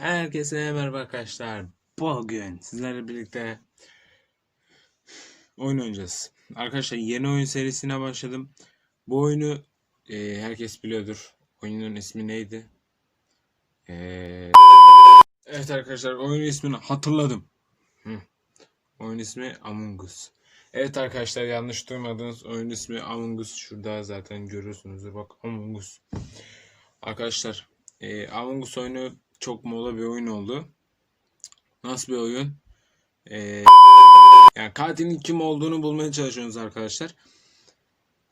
Herkese merhaba arkadaşlar. Bugün sizlerle birlikte oyun oynayacağız. Arkadaşlar yeni oyun serisine başladım. Bu oyunu e, herkes biliyordur. Oyunun ismi neydi? E, evet arkadaşlar oyun ismini hatırladım. Hı. Oyun ismi Among Us. Evet arkadaşlar yanlış duymadınız. Oyun ismi Among Us. Şurada zaten görüyorsunuzdur. Bak Among Us. Arkadaşlar e, Among Us oyunu çok mola bir oyun oldu. Nasıl bir oyun? Ee, yani katilin kim olduğunu bulmaya çalışıyorsunuz arkadaşlar.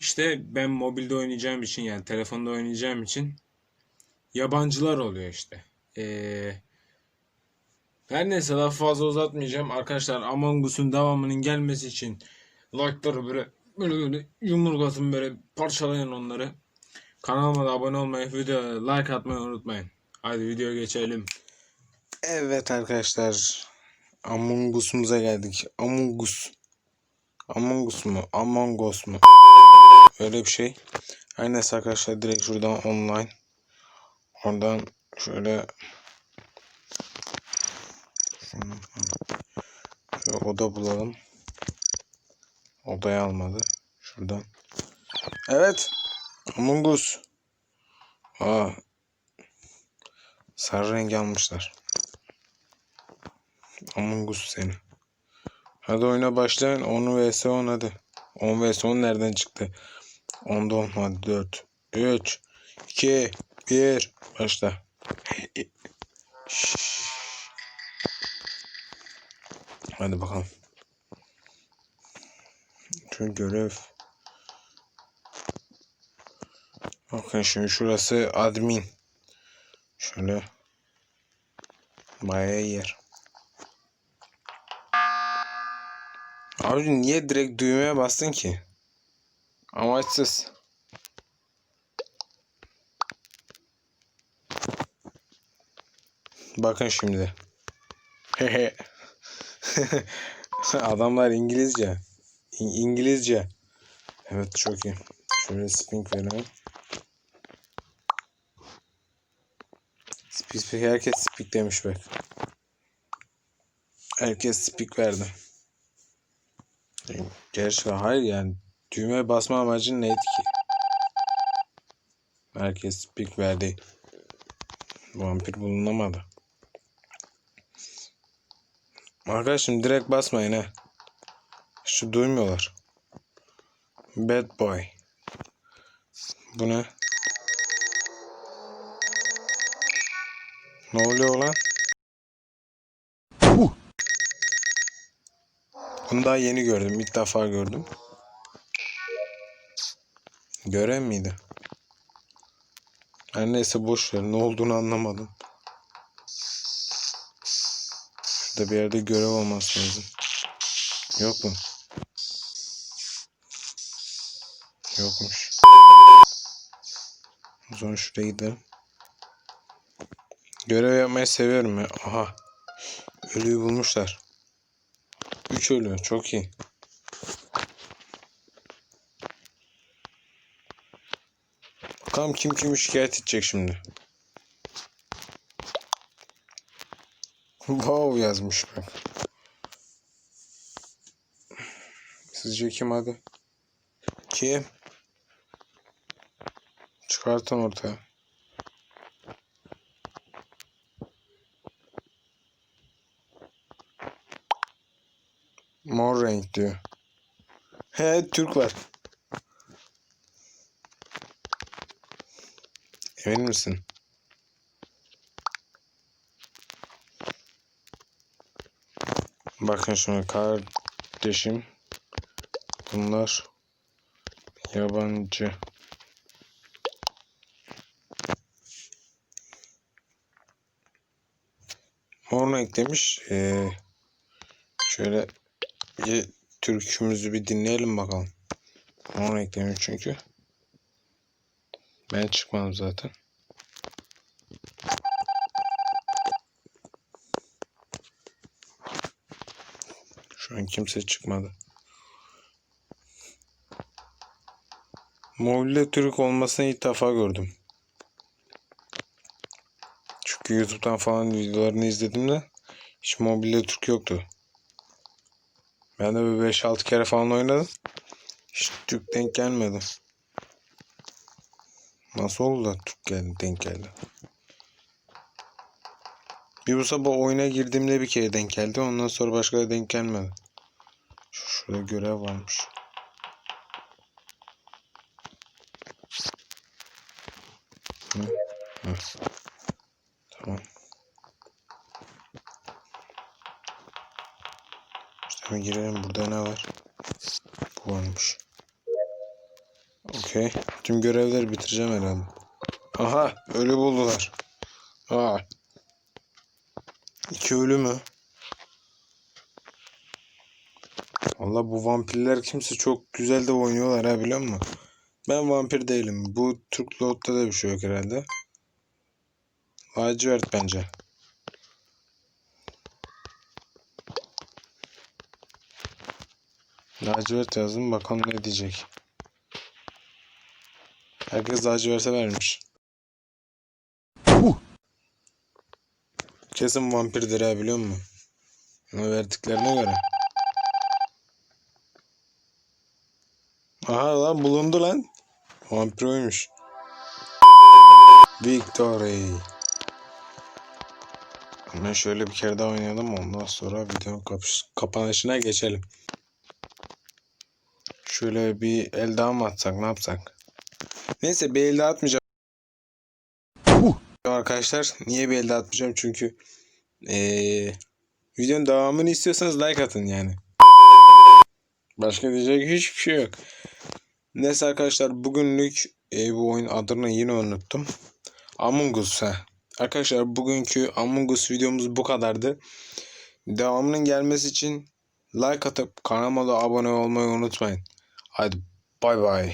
İşte ben mobilde oynayacağım için yani telefonda oynayacağım için yabancılar oluyor işte. Ee, her neyse daha fazla uzatmayacağım. Arkadaşlar Among Us'un devamının gelmesi için like'ları böyle böyle böyle yumruk böyle parçalayın onları. Kanalıma da abone olmayı, videoya like atmayı unutmayın. Hadi videoya geçelim. Evet arkadaşlar. Among Us'umuza geldik. Among Us. Among Us mu? Among Us mu? Öyle bir şey. Her neyse arkadaşlar direkt şuradan online. Oradan şöyle şöyle oda bulalım. Odayı almadı. Şuradan. Evet. Among Us. Aa, Sarı rengi almışlar. Among Us seni. Hadi oyuna başlayın. 10 vs 10 hadi. 10 vs 10 nereden çıktı? 10'da 10 hadi 4. 3 2 1 başla. Hadi bakalım. Şu görev. Bakın şimdi şurası admin. Şöyle bayağı yer. Abi niye direkt düğmeye bastın ki? Amaçsız. Bakın şimdi. Hehe. Adamlar İngilizce. İ- İngilizce. Evet çok iyi. Şöyle spink verelim. Speak speak herkes speak demiş bak. Herkes speak verdi. Gerçi hayır yani düğmeye basma amacın neydi ki? Herkes speak verdi. Vampir bulunamadı. Arkadaşım direkt basmayın he. Şu duymuyorlar. Bad boy. Bu ne? Ne oluyor lan? Bunu daha yeni gördüm. İlk defa gördüm. Gören miydi? Her neyse boş ver. Ne olduğunu anlamadım. Şurada bir yerde görev olması lazım. Yok mu? Yokmuş. O zaman şuraya gidelim. Görev yapmayı seviyorum ya. Aha. Ölüyü bulmuşlar. 3 ölü. Çok iyi. Bakalım kim kimi şikayet edecek şimdi. wow yazmış bak. Sizce kim hadi? Kim? Çıkartın ortaya. Mor renk diyor. He Türk var. Emin misin? Bakın şuna kardeşim. Bunlar yabancı. Mor renk demiş. Ee, şöyle bir türkümüzü bir dinleyelim bakalım. Onu eklemiyor çünkü. Ben çıkmadım zaten. Şu an kimse çıkmadı. Mobilde Türk olmasını ilk defa gördüm. Çünkü YouTube'dan falan videolarını izledim de hiç mobilde Türk yoktu. Ben de bir 5-6 kere falan oynadım. Hiç Türk denk gelmedi. Nasıl oldu da Türk geldi, denk geldi. Bir bu sabah oyuna girdiğimde bir kere denk geldi. Ondan sonra başka da denk gelmedi. Şu- Şurada görev varmış. Hı, hı. Bir girelim. Burada ne var? Bu varmış. Okey. Tüm görevleri bitireceğim herhalde. Aha! Ölü buldular. Aa. İki ölü mü? Valla bu vampirler kimse çok güzel de oynuyorlar ha biliyor musun? Ben vampir değilim. Bu Türk Lord'da da bir şey yok herhalde. Lacivert bence. Lacivert yazdım bakalım ne diyecek. Herkes lacivert'e vermiş. Kesin vampirdir ha biliyor musun? Ona verdiklerine göre. Aha lan bulundu lan. Vampir oymuş. Victory. Hemen şöyle bir kere daha oynayalım ondan sonra videonun kapanışına geçelim. Şöyle bir el daha mı atsak ne yapsak? Neyse bir el daha atmayacağım. Arkadaşlar niye bir el daha atmayacağım çünkü eee videonun devamını istiyorsanız like atın yani. Başka diyecek hiçbir şey yok. Neyse arkadaşlar bugünlük e, bu oyun adını yine unuttum. Among Us ha. Arkadaşlar bugünkü Among Us videomuz bu kadardı. Devamının gelmesi için like atıp kanalıma da abone olmayı unutmayın. Hadi bay bay.